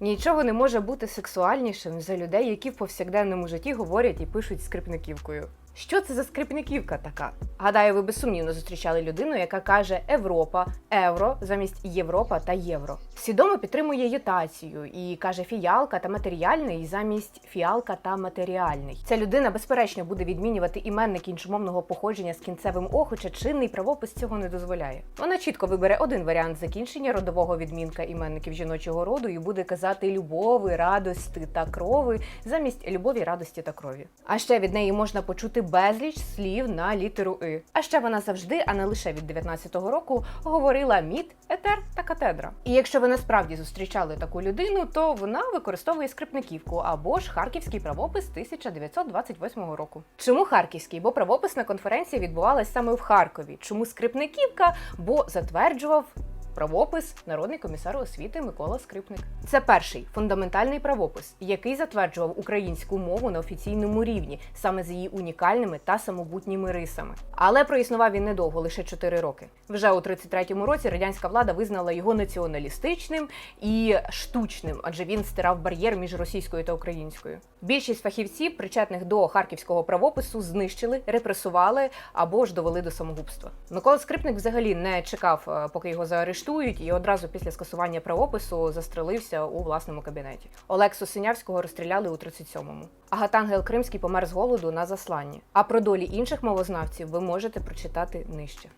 Нічого не може бути сексуальнішим за людей, які в повсякденному житті говорять і пишуть скрипниківкою. Що це за скрипниківка така? Гадаю, ви безсумнівно зустрічали людину, яка каже Європа, евро замість Європа та євро. Свідомо підтримує ютацію і каже фіалка та матеріальний замість фіалка та матеріальний. Ця людина, безперечно, буде відмінювати іменник іншомовного походження з кінцевим о, хоча чинний правопис цього не дозволяє. Вона чітко вибере один варіант закінчення родового відмінка іменників жіночого роду і буде казати любови, радости та крови замість любові, радості та крові. А ще від неї можна почути безліч слів на літеру И. А ще вона завжди, а не лише від 19-го року, говорила мід, етер та катедра. І якщо ви насправді зустрічали таку людину, то вона використовує скрипниківку або ж харківський правопис 1928 року. Чому харківський? Бо правописна конференція відбувалась саме в Харкові. Чому скрипниківка? Бо затверджував правопис народний комісар освіти Микола Скрипник. Це перший фундаментальний правопис, який затверджував українську мову на офіційному рівні, саме з її унікальними та самобутніми рисами. Але проіснував він недовго, лише 4 роки. Вже у 33-му році радянська влада визнала його націоналістичним і штучним, адже він стирав бар'єр між російською та українською. Більшість фахівців, причетних до харківського правопису, знищили, репресували або ж довели до самогубства. Микола Скрипник взагалі не чекав, е, поки його заарештують, і одразу після скасування правопису застрелився у власному кабінеті. Олексу Синявського розстріляли у 37-му. Агатангел Кримський помер з голоду на засланні. А про долі інших мовознавців ви можете прочитати нижче.